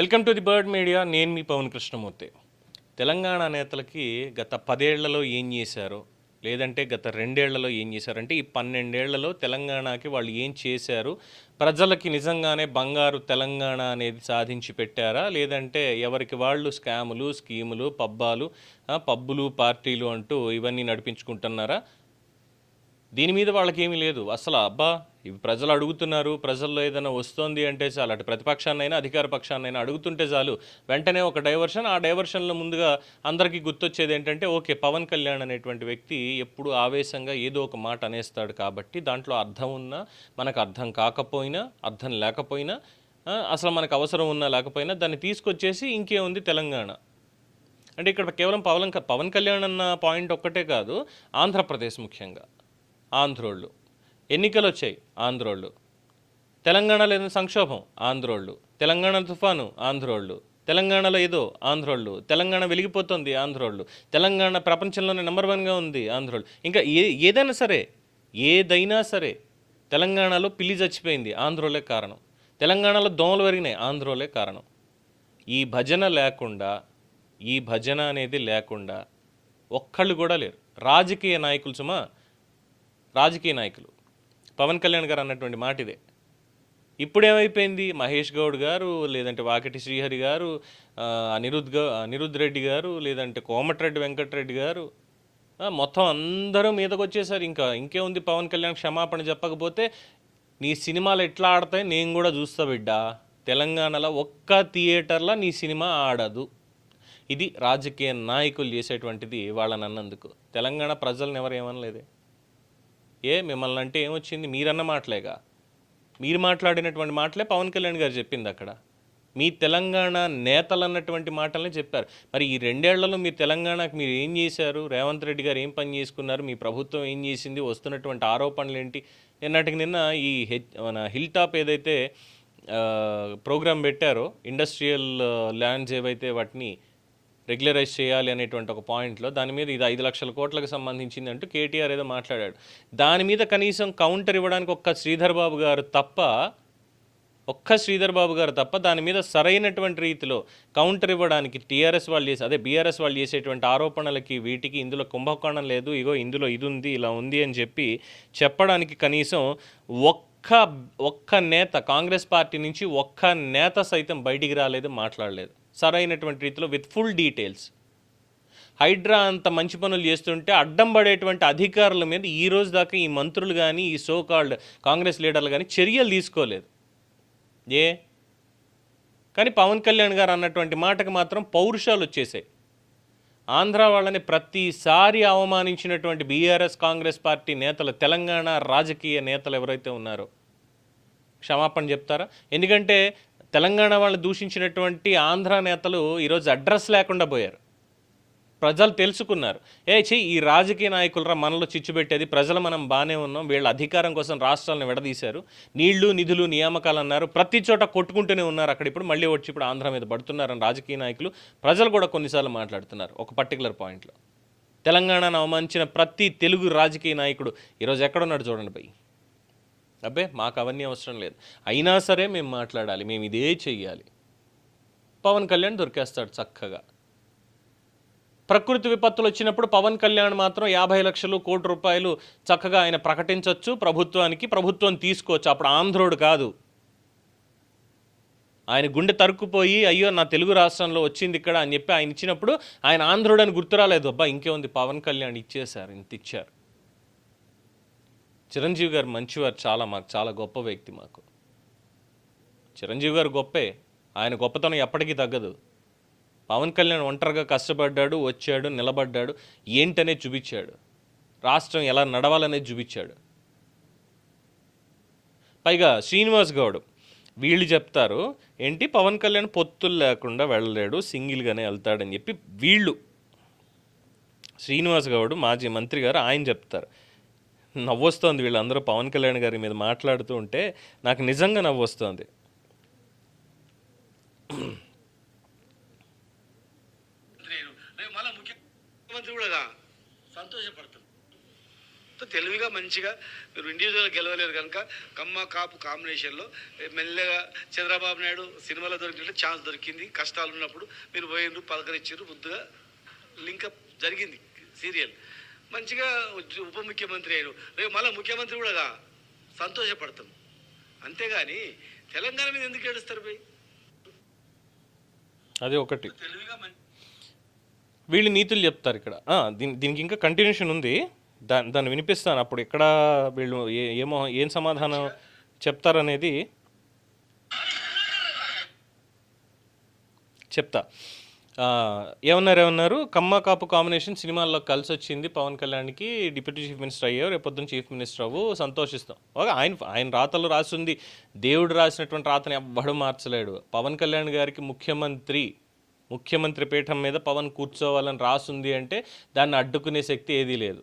Welcome to the bird media. నేను మీ పవన్ కృష్ణమూర్తి. తెలంగాణ నేతలకి గత పదేళ్ళలో ఏం చేశారు లేదంటే గత రెండేళ్ళలో ఏం చేశారంటే ఈ పన్నెండేళ్ళలో తెలంగాణకి వాళ్ళు ఏం చేశారు ప్రజలకి నిజంగానే బంగారు తెలంగాణ అనేది సాధించి పెట్టారా లేదంటే ఎవరికి వాళ్ళు స్కాములు స్కీములు పబ్బాలు పబ్బులు పార్టీలు అంటూ ఇవన్నీ నడిపించుకుంటున్నారా? దీని మీద వాళ్ళకేమీ లేదు. అసలు అబ్బా ఇవి ప్రజలు అడుగుతున్నారు ప్రజల్లో ఏదైనా వస్తోంది అంటే చాలు అటు ప్రతిపక్షాన్నైనా అధికార పక్షాన్నైనా అడుగుతుంటే చాలు వెంటనే ఒక డైవర్షన్ ఆ డైవర్షన్లో ముందుగా అందరికీ గుర్తొచ్చేది ఏంటంటే ఓకే పవన్ కళ్యాణ్ అనేటువంటి వ్యక్తి ఎప్పుడు ఆవేశంగా ఏదో ఒక మాట అనేస్తాడు కాబట్టి దాంట్లో అర్థం ఉన్నా మనకు అర్థం కాకపోయినా అర్థం లేకపోయినా అసలు మనకు అవసరం ఉన్నా లేకపోయినా దాన్ని తీసుకొచ్చేసి ఇంకేముంది తెలంగాణ. అంటే ఇక్కడ కేవలం పవన్ క- పవన్ కళ్యాణ్ అన్న పాయింట్ ఒక్కటే కాదు ఆంధ్రప్రదేశ్ ముఖ్యంగా ఆంధ్రోళ్ళు. ఎన్నికలు వచ్చాయి ఆంధ్రోళ్ళు. తెలంగాణలో ఏదైనా సంక్షోభం ఆంధ్రోళ్ళు. తెలంగాణ తుఫాను ఆంధ్రోళ్ళు. తెలంగాణలో ఏదో ఆంధ్రోళ్ళు. తెలంగాణ వెలిగిపోతుంది ఆంధ్రోళ్ళు. తెలంగాణ ప్రపంచంలోనే నెంబర్ వన్గా ఉంది ఆంధ్రోళ్ళు. ఇంకా ఏ ఏదైనా సరే ఏదైనా సరే తెలంగాణలో పిల్లి చచ్చిపోయింది ఆంధ్రోలే కారణం. తెలంగాణలో దోమలు పెరిగినాయి ఆంధ్రోలే కారణం. ఈ భజన లేకుండా ఈ భజన అనేది లేకుండా ఒక్కళ్ళు కూడా లేరు. రాజకీయ నాయకులు సుమా రాజకీయ నాయకులు. పవన్ కళ్యాణ్ గారు అన్నటువంటి మాట ఇదే ఇప్పుడేమైపోయింది? మహేష్ గౌడ్ గారు లేదంటే వాకిటి శ్రీహరి గారు అనిరుద్ అనిరుద్ రెడ్డి గారు లేదంటే కోమటిరెడ్డి వెంకటరెడ్డి గారు మొత్తం అందరూ మీదకి వచ్చేసారు ఇంకా ఇంకేముంది పవన్ కళ్యాణ్ క్షమాపణ చెప్పకపోతే నీ సినిమాలు ఎట్లా ఆడతాయి నేను కూడా చూస్తా బిడ్డా. తెలంగాణలో ఒక్క థియేటర్లో నీ సినిమా ఆడదు. ఇది రాజకీయ నాయకులు చేసేటువంటిది వాళ్ళని అన్నందుకు. తెలంగాణ ప్రజలను ఎవరు ఏమనలేదే. ఏ మిమ్మల్ని అంటే ఏమొచ్చింది? మీరన్న మాటలేగా? మీరు మాట్లాడినటువంటి మాటలే పవన్ కళ్యాణ్ గారు చెప్పింది అక్కడ. మీ తెలంగాణ నేతలు అన్నటువంటి మాటలనే చెప్పారు. మరి ఈ రెండేళ్ళలో మీ తెలంగాణకు మీరు ఏం చేశారు? రేవంత్ రెడ్డి గారు ఏం పని చేసుకున్నారు? మీ ప్రభుత్వం ఏం చేసింది? వస్తున్నటువంటి ఆరోపణలు ఏంటి నిన్నటికి నిన్న ఈ హెచ్ మన హిల్ టాప్ ఏదైతే ప్రోగ్రామ్ పెట్టారో ఇండస్ట్రియల్ ల్యాండ్స్ ఏవైతే వాటిని రెగ్యులరైజ్ చేయాలి అనేటువంటి ఒక పాయింట్లో దాని మీద ఇది ఐదు లక్షల కోట్లకు సంబంధించింది అంటూ కేటీఆర్ ఏదో మాట్లాడాడు. దాని మీద కనీసం కౌంటర్ ఇవ్వడానికి ఒక్క శ్రీధర్ బాబు గారు తప్ప ఒక్క శ్రీధర్ బాబు గారు తప్ప దాని మీద సరైనటువంటి రీతిలో కౌంటర్ ఇవ్వడానికి టీఆర్ఎస్ వాళ్ళు చేసి అదే బీఆర్ఎస్ వాళ్ళు చేసేటువంటి ఆరోపణలకి వీటికి ఇందులో కుంభకోణం లేదు ఇగో ఇందులో ఇది ఉంది ఇలా ఉంది అని చెప్పి చెప్పడానికి కనీసం ఒక్క ఒక్క నేత కాంగ్రెస్ పార్టీ నుంచి ఒక్క నేత సైతం బయటికి రాలేదు మాట్లాడలేదు. సరైనటువంటి రీతిలో విత్ ఫుల్ డీటెయిల్స్ హైడ్రా అంత మంచి పనులు చేస్తుంటే అడ్డం పడేటువంటి అధికారుల మీద ఈ రోజు దాకా ఈ మంత్రులు కానీ ఈ సో కాల్డ్ కాంగ్రెస్ లీడర్లు కానీ చర్యలు తీసుకోలేదు. ఏ? కానీ పవన్ కళ్యాణ్ గారు అన్నటువంటి మాటకు మాత్రం పౌరుషాలు వచ్చేసాయి. ఆంధ్ర వాళ్ళని ప్రతిసారి అవమానించినటువంటి బీఆర్ఎస్ కాంగ్రెస్ పార్టీ నేతలు తెలంగాణ రాజకీయ నేతలు ఎవరైతే ఉన్నారో క్షమాపణ చెప్తారా? ఎందుకంటే తెలంగాణ వాళ్ళు దూషించినటువంటి ఆంధ్ర నేతలు ఈరోజు అడ్రస్ లేకుండా పోయారు. ప్రజలు తెలుసుకున్నారు. ఏ చెయ్యి ఈ రాజకీయ నాయకులరా మనలో చిచ్చు పెట్టేది ప్రజలు మనం బాగానే ఉన్నాం వీళ్ళ అధికారం కోసం రాష్ట్రాలను విడదీశారు నీళ్ళు నిధులు నియామకాలు అన్నారు ప్రతి చోట కొట్టుకుంటూనే ఉన్నారు అక్కడ ఇప్పుడు మళ్ళీ వచ్చి ఇప్పుడు ఆంధ్ర మీద పడుతున్నారని రాజకీయ నాయకులు ప్రజలు కూడా కొన్నిసార్లు మాట్లాడుతున్నారు ఒక పర్టికులర్ పాయింట్లో తెలంగాణను అవమానించిన ప్రతి తెలుగు రాజకీయ నాయకుడు ఈరోజు ఎక్కడున్నాడు చూడండి భయ్ అబ్బే మాకు అవన్నీ అవసరం లేదు. అయినా సరే మేము మాట్లాడాలి మేము ఇదే చెయ్యాలి. పవన్ కళ్యాణ్ దొరికేస్తాడు చక్కగా. ప్రకృతి విపత్తులు వచ్చినప్పుడు పవన్ కళ్యాణ్ మాత్రం యాభై లక్షలు కోటి రూపాయలు చక్కగా ఆయన ప్రకటించవచ్చు ప్రభుత్వానికి ప్రభుత్వం తీసుకోవచ్చు. అప్పుడు ఆంధ్రోడు కాదు. ఆయన గుండె తరుక్కుపోయి అయ్యో నా తెలుగు రాష్ట్రంలో వచ్చింది ఇక్కడ అని చెప్పి ఆయన ఇచ్చినప్పుడు ఆయన ఆంధ్రుడు అని గుర్తురాలేదు. అబ్బా ఇంకేముంది? పవన్ కళ్యాణ్ ఇచ్చేశారు ఇంత ఇచ్చారు. చిరంజీవి గారు మంచివారు చాలా మాకు చాలా గొప్ప వ్యక్తి మాకు. చిరంజీవి గారు గొప్పే. ఆయన గొప్పతనం ఎప్పటికీ తగ్గదు. పవన్ కళ్యాణ్ ఒంటరిగా కష్టపడ్డాడు వచ్చాడు నిలబడ్డాడు ఏంటనే చూపించాడు. రాష్ట్రం ఎలా నడవాలనే చూపించాడు. పైగా శ్రీనివాస్ గౌడ్ వీళ్ళు చెప్తారు ఏంటి పవన్ కళ్యాణ్ పొత్తులు లేకుండా వెళ్ళలేడు సింగిల్గానే వెళ్తాడని చెప్పి వీళ్ళు. శ్రీనివాస్ గౌడ్ మాజీ మంత్రి గారు ఆయన చెప్తారు. నవ్వొస్తోంది వీళ్ళందరూ. పవన్ కళ్యాణ్ గారి మీద మాట్లాడుతూ ఉంటే నాకు నిజంగా నవ్వొస్తోంది. నేను ముఖ్యమంత్రి కూడా గా. తెలివిగా మంచిగా మీరు ఇండివిజువల్ గెలవలేరు కనుక కమ్మ కాపు కాంబినేషన్లో మెల్లగా చంద్రబాబు నాయుడు సినిమాలో దొరికినట్టు ఛాన్స్ దొరికింది. కష్టాలు ఉన్నప్పుడు మీరు పోయిండ్రు పలకరించారు బుద్ధిగా లింకప్ జరిగింది సీరియల్. మంచిగా ఉప ముఖ్యమంత్రి అయ్యారు. రేపు మళ్ళీ ముఖ్యమంత్రి కూడా. సంతోషపడతాం. అంతేగాని తెలంగాణ మీద ఎందుకు ఏడుస్తారు పోయి అది ఒకటి. వీళ్ళు నీతులు చెప్తారు ఇక్కడ. ఆ, దీని దీనికి ఇంకా కంటిన్యూషన్ ఉంది. దా దాన్ని వినిపిస్తాను. అప్పుడు ఎక్కడ వీళ్ళు ఏ- ఏమో ఏం సమాధానం చెప్తారనేది చెప్తా. ఏమన్నారు ఏమన్నారు? కమ్మ కాపు కాంబినేషన్ సినిమాల్లో కలిసి వచ్చింది. పవన్ కళ్యాణ్కి డిప్యూటీ చీఫ్ మినిస్టర్ అయ్యావు రేపొద్దున చీఫ్ మినిస్టర్ అవ్వు. సంతోషిస్తాం. ఓకే ఆయన ఆయన రాతలు రాసింది. దేవుడు రాసినటువంటి రాతని ఎవ్వడు మార్చలేడు. పవన్ కళ్యాణ్ గారికి ముఖ్యమంత్రి ముఖ్యమంత్రి పీఠం మీద పవన్ కూర్చోవాలని రాసుంది అంటే దాన్ని అడ్డుకునే శక్తి ఏదీ లేదు.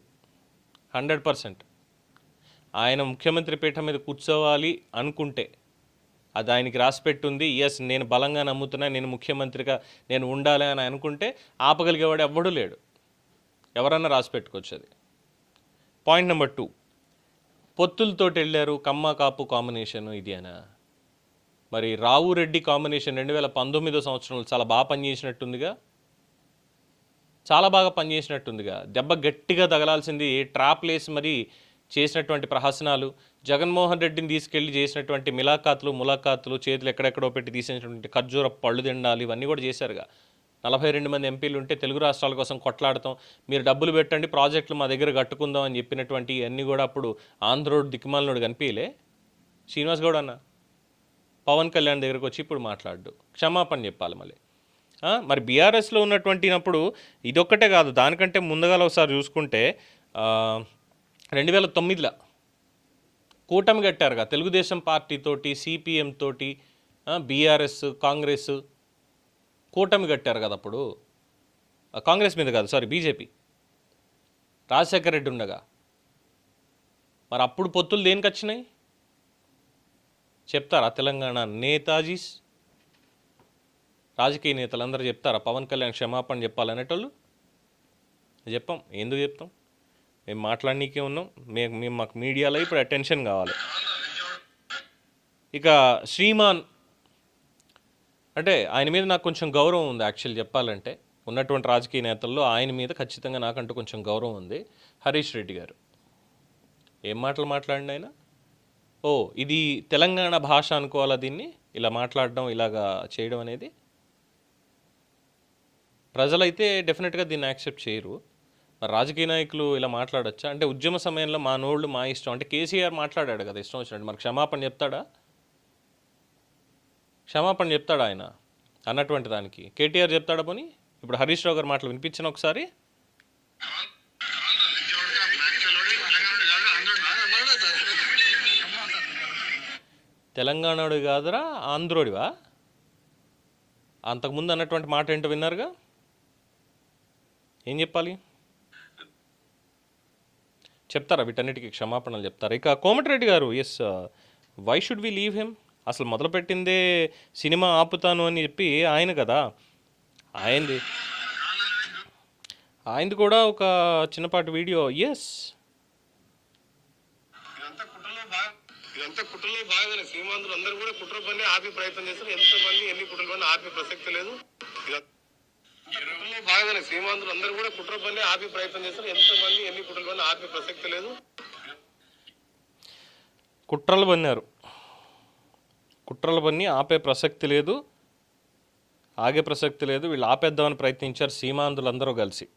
Hundred percent. ఆయన ముఖ్యమంత్రి పీఠం మీద కూర్చోవాలి అనుకుంటే అది ఆయనకి రాసిపెట్టుంది ఎస్ నేను బలంగా నమ్ముతున్నా నేను ముఖ్యమంత్రిగా నేను ఉండాలి అని అనుకుంటే ఆపగలిగేవాడు ఎవ్వడూ లేడు. ఎవరన్నా రాసి పెట్టుకోవచ్చు అది. పాయింట్ నెంబర్ టూ పొత్తులతోటి వెళ్ళారు కమ్మ కాపు కాంబినేషన్ ఇది అనా? మరి రావు రెడ్డి కాంబినేషన్ రెండు వేల పంతొమ్మిదో సంవత్సరంలో చాలా బాగా పనిచేసినట్టుందిగా? చాలా బాగా పనిచేసినట్టుందిగా. దెబ్బ గట్టిగా తగలాల్సింది ట్రాప్ లేసి మరి చేసినటువంటి ప్రహసనాలు జగన్మోహన్ రెడ్డిని తీసుకెళ్ళి చేసినటువంటి మిలాఖాతులు ములాఖాతులు చేతులు ఎక్కడెక్కడో పెట్టి తీసినటువంటి ఖర్జూర పళ్ళు తిండాలి ఇవన్నీ కూడా చేశారుగా. నలభై రెండు మంది ఎంపీలు ఉంటే తెలుగు రాష్ట్రాల కోసం కొట్లాడతాం మీరు డబ్బులు పెట్టండి ప్రాజెక్టులు మా దగ్గర కట్టుకుందాం అని చెప్పినటువంటి అన్నీ కూడా అప్పుడు ఆంధ్రోడు దిక్కుమాలనుడు కనిపించలే. శ్రీనివాస్ గౌడ్ అన్న పవన్ కళ్యాణ్ దగ్గరకు వచ్చి ఇప్పుడు మాట్లాడు క్షమాపణ చెప్పాలి మళ్ళీ. మరి బీఆర్ఎస్లో ఉన్నటువంటినప్పుడు ఇదొక్కటే కాదు దానికంటే ముందుగా ఒకసారి చూసుకుంటే రెండు వేల తొమ్మిదిలో కూటమి కట్టారుగా. తెలుగుదేశం పార్టీతోటి సిపిఎం తోటి బీఆర్ఎస్ కాంగ్రెస్ కూటమి కట్టారు కదా అప్పుడు. కాంగ్రెస్ మీద కాదు సారీ బీజేపీ రాజశేఖర రెడ్డి ఉండగా. మరి అప్పుడు పొత్తులు దేనికి వచ్చినాయి? చెప్తారా తెలంగాణ నేతాజీస్? రాజకీయ నేతలు అందరూ చెప్తారా? పవన్ కళ్యాణ్ క్షమాపణ చెప్పాలనేటోళ్ళు? చెప్పాం ఎందుకు చెప్తాం? మేము మాట్లాడనీకే ఉన్నాం. మేము మేము మాకు మీడియాలో ఇప్పుడు అటెన్షన్ కావాలి. ఇక శ్రీమాన్ అంటే ఆయన మీద నాకు కొంచెం గౌరవం ఉంది యాక్చువల్ చెప్పాలంటే. ఉన్నటువంటి రాజకీయ నేతల్లో ఆయన మీద ఖచ్చితంగా నాకంటూ కొంచెం గౌరవం ఉంది. హరీష్ రెడ్డి గారు. ఏం మాటలు మాట్లాడిన ఆయన? ఓ ఇది తెలంగాణ భాష అనుకోవాలా దీన్ని? ఇలా మాట్లాడడం ఇలాగా చేయడం అనేది? ప్రజలైతే డెఫినెట్గా దీన్ని యాక్సెప్ట్ చేయరు. మరి రాజకీయ నాయకులు ఇలా మాట్లాడచ్చా? అంటే ఉద్యమ సమయంలో మా నోళ్ళు మా ఇష్టం. అంటే కేసీఆర్ మాట్లాడాడు కదా ఇష్టం వచ్చినట్టు. మరి క్షమాపణ చెప్తాడా? క్షమాపణ చెప్తాడా ఆయన అన్నటువంటి దానికి? కేటీఆర్ చెప్తాడా పోనీ? ఇప్పుడు హరీష్ రావు గారు మాటలు వినిపించిన ఒకసారి. తెలంగాణడు కాదురా ఆంధ్రోడివా? అంతకుముందు అన్నటువంటి మాట ఏంటో విన్నారుగా? ఏం చెప్పాలి? చెప్తారా? వీటన్నిటికీ క్షమాపణలు చెప్తారా? ఇక Komatireddy garu yes why should we leave him అసలు మొదలుపెట్టిందే సినిమా ఆపుతాను అని చెప్పి ఆయన కదా. ఆయనది. ఆయనది కూడా ఒక చిన్నపాటి వీడియో. ఎస్ ఇదంతా కుట్రలో భాగంగానే సీమాంధ్రులు అందరూ కూడా కుట్ర పని ఆపి ప్రయత్నం చేస్తారు. ఎంతమంది ఎన్ని కుట్రలు పని ఆపే ప్రసక్తి లేదు. ఇదంతా సీమాంధ్రులు అందరూ కూడా కుట్ర పని ఆపే ప్రయత్నం చేస్తారు. ఎంతమంది ఎన్ని కుట్రలు పని ఆపే ప్రసక్తి లేదు. కుట్రలు పన్నారు. కుట్రలు పన్ని ఆపే ప్రసక్తి లేదు. ఆగే ప్రసక్తి లేదు. వీళ్ళు ఆపేద్దామని ప్రయత్నించారు సీమాంధులందరూ అందరూ కలిసి.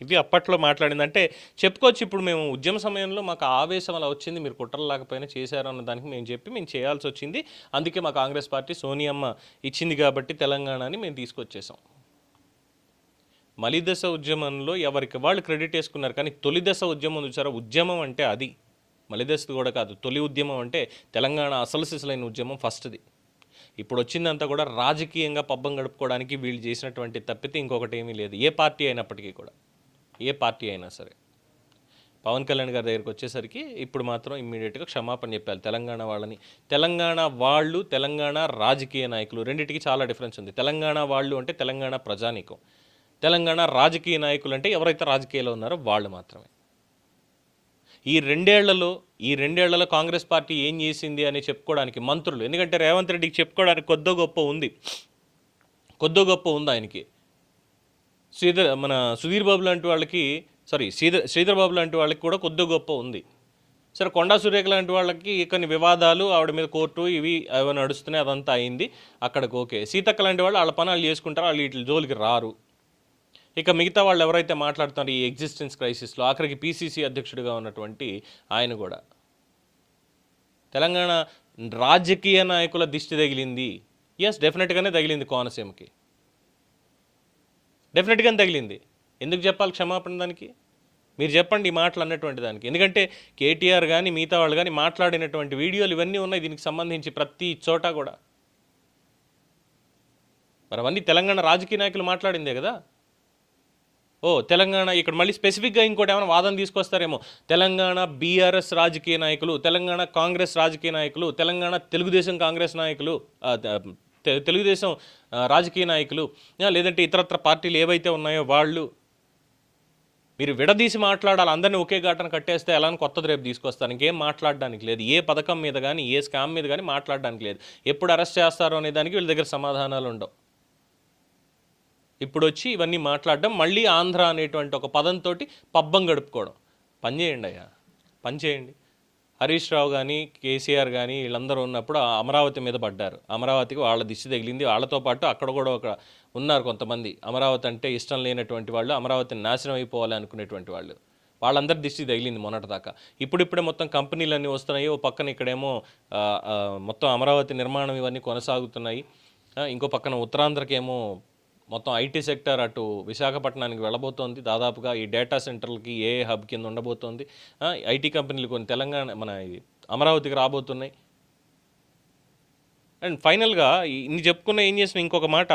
ఇది అప్పట్లో మాట్లాడింది అంటే చెప్పుకోవచ్చు ఇప్పుడు మేము ఉద్యమ సమయంలో మాకు ఆవేశం అలా వచ్చింది మీరు కుట్రలు లేకపోయినా చేశారు అన్న దానికి మేము చెప్పి మేము చేయాల్సి వచ్చింది. అందుకే మా కాంగ్రెస్ పార్టీ సోనియమ్మ ఇచ్చింది కాబట్టి తెలంగాణని మేము తీసుకొచ్చేసాం. మలిదశ ఉద్యమంలో ఎవరికి వాళ్ళు క్రెడిట్ వేసుకున్నారు కానీ తొలిదశ ఉద్యమం చూసారా? ఉద్యమం అంటే అది. మలిదశది కూడా కాదు. తొలి ఉద్యమం అంటే తెలంగాణ అసలు సిసలైన ఉద్యమం ఫస్ట్ది. ఇప్పుడు వచ్చిందంతా కూడా రాజకీయంగా పబ్బం గడుపుకోవడానికి వీళ్ళు చేసినటువంటి తప్పితే ఇంకొకటి ఏమీ లేదు. ఏ పార్టీ అయినప్పటికీ కూడా ఏ పార్టీ అయినా సరే. పవన్ కళ్యాణ్ గారి దగ్గరికి వచ్చేసరికి ఇప్పుడు మాత్రం ఇమ్మీడియట్గా క్షమాపణ చెప్పాలి. తెలంగాణ వాళ్ళని. తెలంగాణ వాళ్ళు తెలంగాణ రాజకీయ నాయకులు. రెండింటికి చాలా డిఫరెన్స్ ఉంది. తెలంగాణ వాళ్ళు అంటే తెలంగాణ ప్రజానీకం. తెలంగాణ రాజకీయ నాయకులు అంటే ఎవరైతే రాజకీయాల్లో ఉన్నారో వాళ్ళు మాత్రమే. ఈ రెండేళ్ళలో ఈ రెండేళ్ళలో కాంగ్రెస్ పార్టీ ఏం చేసింది అని చెప్పుకోవడానికి మంత్రులు ఎందుకంటే రేవంత్ రెడ్డికి చెప్పుకోవడానికి కొద్దో గొప్ప ఉంది. కొద్దో గొప్ప ఉంది ఆయనకి. శ్రీధర్ మన సుధీర్ బాబు లాంటి వాళ్ళకి సారీ శ్రీధర్ శ్రీధర్ బాబు లాంటి వాళ్ళకి కూడా కొద్దో గొప్ప ఉంది. సరే కొండా సురేఖ లాంటి వాళ్ళకి కొన్ని వివాదాలు ఆవిడ మీద కోర్టు ఇవి అవి నడుస్తున్నాయి అదంతా అయింది. అక్కడికి ఓకే. సీతక్క లాంటి వాళ్ళు వాళ్ళ పనులు చేసుకుంటారు వాళ్ళు వీటి జోలికి రారు. ఇక మిగతా వాళ్ళు ఎవరైతే మాట్లాడుతున్నారో ఈ ఎగ్జిస్టెన్స్ క్రైసిస్లో ఆఖరికి పీసీసీ అధ్యక్షుడిగా ఉన్నటువంటి ఆయన కూడా. తెలంగాణ రాజకీయ నాయకుల దిష్టి తగిలింది. ఎస్ డెఫినెట్గానే తగిలింది కోనసీమకి. డెఫినెట్గానే తగిలింది. ఎందుకు చెప్పాలి క్షమాపణ దానికి? మీరు చెప్పండి ఈ మాటలు అన్నటువంటి దానికి. ఎందుకంటే కేటీఆర్ కానీ మిగతా వాళ్ళు కానీ మాట్లాడినటువంటి వీడియోలు ఇవన్నీ ఉన్నాయి దీనికి సంబంధించి ప్రతి చోట కూడా. మరి అవన్నీ తెలంగాణ రాజకీయ నాయకులు మాట్లాడిందే కదా? ఓ తెలంగాణ ఇక్కడ మళ్ళీ స్పెసిఫిక్గా ఇంకోటి ఏమైనా వాదన తీసుకొస్తారేమో. తెలంగాణ బీఆర్ఎస్ రాజకీయ నాయకులు తెలంగాణ కాంగ్రెస్ రాజకీయ నాయకులు తెలంగాణ తెలుగుదేశం కాంగ్రెస్ నాయకులు తెలుగుదేశం రాజకీయ నాయకులు లేదంటే ఇతరత్ర పార్టీలు ఏవైతే ఉన్నాయో వాళ్ళు మీరు విడదీసి మాట్లాడాలి. అందరినీ ఒకే ఘటన కట్టేస్తే ఎలా కొత్తది రేపు తీసుకొస్తాను. ఇంకేం మాట్లాడడానికి లేదు. ఏ పథకం మీద కానీ ఏ స్కామ్ మీద కానీ మాట్లాడడానికి లేదు. ఎప్పుడు అరెస్ట్ చేస్తారో అనే దానికి వీళ్ళ దగ్గర సమాధానాలు ఉండవు. ఇప్పుడు వచ్చి ఇవన్నీ మాట్లాడడం మళ్ళీ ఆంధ్ర అనేటువంటి ఒక పదంతో పబ్బం గడుపుకోవడం. పని చేయండి అయ్యా పని చేయండి. హరీష్ రావు కానీ కేసీఆర్ కానీ వీళ్ళందరూ ఉన్నప్పుడు ఆ అమరావతి మీద పడ్డారు. అమరావతికి వాళ్ళ దిష్టి తగిలింది. వాళ్ళతో పాటు అక్కడ కూడా ఒక ఉన్నారు కొంతమంది. అమరావతి అంటే ఇష్టం లేనటువంటి వాళ్ళు అమరావతిని నాశనం అయిపోవాలి అనుకునేటువంటి వాళ్ళు. వాళ్ళందరి దిష్టి తగిలింది మొన్నటిదాకా ఇప్పుడిప్పుడే మొత్తం కంపెనీలన్నీ వస్తున్నాయి. ఓ పక్కన ఇక్కడేమో మొత్తం అమరావతి నిర్మాణం ఇవన్నీ కొనసాగుతున్నాయి. ఇంకో పక్కన ఉత్తరాంధ్రకేమో మొత్తం ఐటీ సెక్టర్ అటు విశాఖపట్నానికి వెళ్ళబోతోంది. దాదాపుగా ఈ డేటా సెంటర్లకి ఏ హబ్ కింద ఉండబోతోంది. ఐటీ కంపెనీలు కొన్ని తెలంగాణ మన ఇది అమరావతికి రాబోతున్నాయి. అండ్ ఫైనల్గా ఇన్ని చెప్పుకున్న ఏం చేసిన ఇంకొక మాట.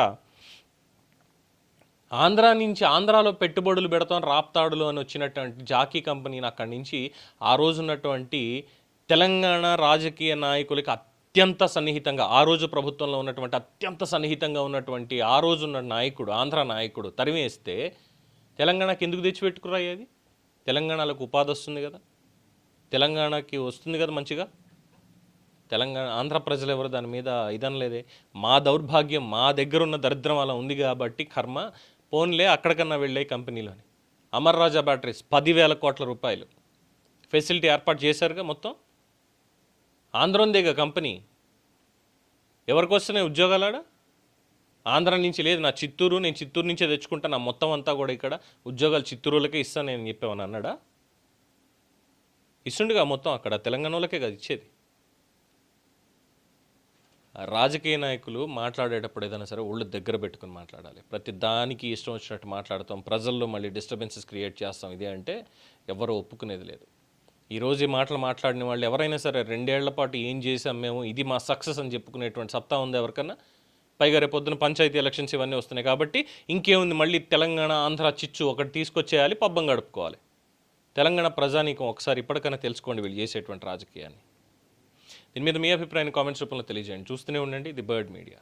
ఆంధ్ర నుంచి ఆంధ్రాలో పెట్టుబడులు పెడతాం రాప్తాడులు అని వచ్చినటువంటి జాకీ కంపెనీని అక్కడి నుంచి ఆ రోజు ఉన్నటువంటి తెలంగాణ రాజకీయ నాయకులకి అత్యంత సన్నిహితంగా ఆ రోజు ప్రభుత్వంలో ఉన్నటువంటి అత్యంత సన్నిహితంగా ఉన్నటువంటి ఆ రోజు ఉన్న నాయకుడు ఆంధ్ర నాయకుడు తరిమేస్తే తెలంగాణకి ఎందుకు తెచ్చిపెట్టుకురాయి అది తెలంగాణలకు ఉపాధి వస్తుంది కదా. తెలంగాణకి వస్తుంది కదా మంచిగా. తెలంగాణ ఆంధ్ర ప్రజలు ఎవరు దాని మీద ఇదనలేదే. మా దౌర్భాగ్యం మా దగ్గర ఉన్న దరిద్రం అలా ఉంది కాబట్టి కర్మ పోన్లే అక్కడికన్నా వెళ్ళే కంపెనీలోని. అమర్ రాజా బ్యాటరీస్ పదివేల కోట్ల రూపాయలు. ఫెసిలిటీ ఏర్పాటు చేశారుగా మొత్తం? ఆంధ్రందేగా కంపెనీ. ఎవరికి వస్తున్నాయి ఉద్యోగాలాడ? ఆంధ్ర నుంచి లేదు నా చిత్తూరు నేను చిత్తూరు నుంచే తెచ్చుకుంటా నా మొత్తం అంతా కూడా ఇక్కడ ఉద్యోగాలు చిత్తూరులకే ఇస్తాను నేను చెప్పామని అన్నాడా? ఇస్తుండగా మొత్తం అక్కడ తెలంగాణలకే కదా ఇచ్చేది. రాజకీయ నాయకులు మాట్లాడేటప్పుడు ఏదైనా సరే ఒళ్ళు దగ్గర పెట్టుకుని మాట్లాడాలి. ప్రతి దానికి ఇష్టం వచ్చినట్టు మాట్లాడతాం. ప్రజల్లో మళ్ళీ డిస్టర్బెన్సెస్ క్రియేట్ చేస్తాం. ఇదే అంటే ఎవరు ఒప్పుకునేది లేదు. ఈరోజు ఈ మాటలు మాట్లాడిన వాళ్ళు ఎవరైనా సరే రెండేళ్ళ పాటు ఏం చేసాం మేము? ఇది మా సక్సెస్ అని చెప్పుకునేటువంటి సత్తా ఉంది ఎవరికన్నా? పైగా రేపు పొద్దున పంచాయతీ ఎలక్షన్స్ ఇవన్నీ వస్తున్నాయి కాబట్టి ఇంకేముంది? మళ్ళీ తెలంగాణ ఆంధ్ర చిచ్చు ఒకటి తీసుకొచ్చేయాలి పబ్బం గడుపుకోవాలి. తెలంగాణ ప్రజానీకం ఒకసారి ఇప్పటికైనా తెలుసుకోండి వీళ్ళు చేసేటువంటి రాజకీయాన్ని. దీని మీద మీ అభిప్రాయాన్ని కామెంట్స్ రూపంలో తెలియజేయండి. చూస్తూనే ఉండండి. The bird media.